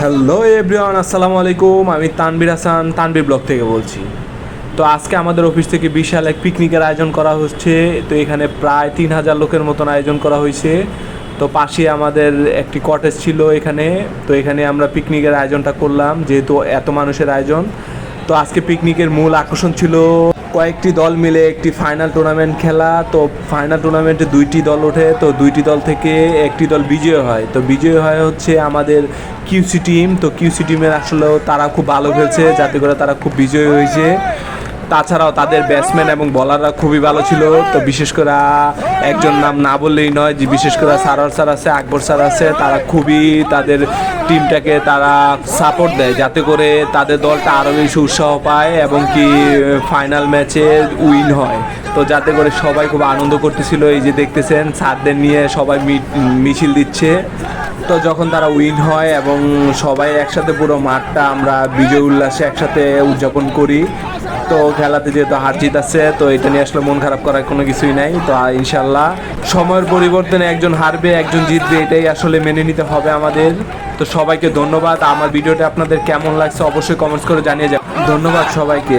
Hello everyone আসসালামু আলাইকুম আমি তানবির হাসান তানবির ব্লগ থেকে বলছি। তো আজকে আমাদের অফিস থেকে বিশাল এক পিকনিকের আয়োজন করা হচ্ছে। তো এখানে প্রায় তিন হাজার লোকের মতন আয়োজন করা হয়েছে। তো পাশে আমাদের একটি কটেজ ছিল এখানে। তো এখানে আমরা পিকনিকের আয়োজনটা করলাম, যেহেতু এত মানুষের আয়োজন। তো আজকে পিকনিকের মূল আকর্ষণ ছিল কয়েকটি দল মিলে একটি ফাইনাল টুর্নামেন্ট খেলা। তো ফাইনাল টুর্নামেন্টে দুইটি দল ওঠে, তো দুইটি দল থেকে একটি দল বিজয় হয়। তো বিজয় হয় হচ্ছে আমাদের কিউসি টিম তো কিউসি টিমের আসলেও তারা খুব ভালো খেলছে, যাতে করে তারা খুব বিজয় হয়েছে। তাছাড়াও তাদের ব্যাটসম্যান এবং বলাররা খুবই ভালো ছিল। তো বিশেষ করে একজন নাম না বললেই নয় যে বিশেষ করে সারোয়ার স্যার আছে, আকবর স্যার আছে, তারা খুবই তাদের টিমটাকে তারা সাপোর্ট দেয় যাতে করে তাদের দলটা আরও বেশি উৎসাহ পায় এবং কি ফাইনাল ম্যাচে উইন হয়। তো যাতে করে সবাই খুব আনন্দ করতেছিল। এই যে দেখতেছেন, স্যারদের নিয়ে সবাই মিছিল দিচ্ছে। তো যখন তারা উইন হয় এবং সবাই একসাথে পুরো মাঠটা আমরা বিজয় উল্লাসে একসাথে উদযাপন করি তো খেলাতে যেহেতু হার জিত আছে, তো এটা নিয়ে আসলে মন খারাপ করার কোনো কিছুই নাই। তো ইনশাল্লাহ সময়ের পরিবর্তনে একজন হারবে, একজন জিতবে, এটাই আসলে মেনে নিতে হবে আমাদের। তো সবাইকে ধন্যবাদ। আমার ভিডিওটা আপনাদের কেমন লাগছে অবশ্যই কমেন্টস করে জানিয়ে যাবেন। ধন্যবাদ সবাইকে।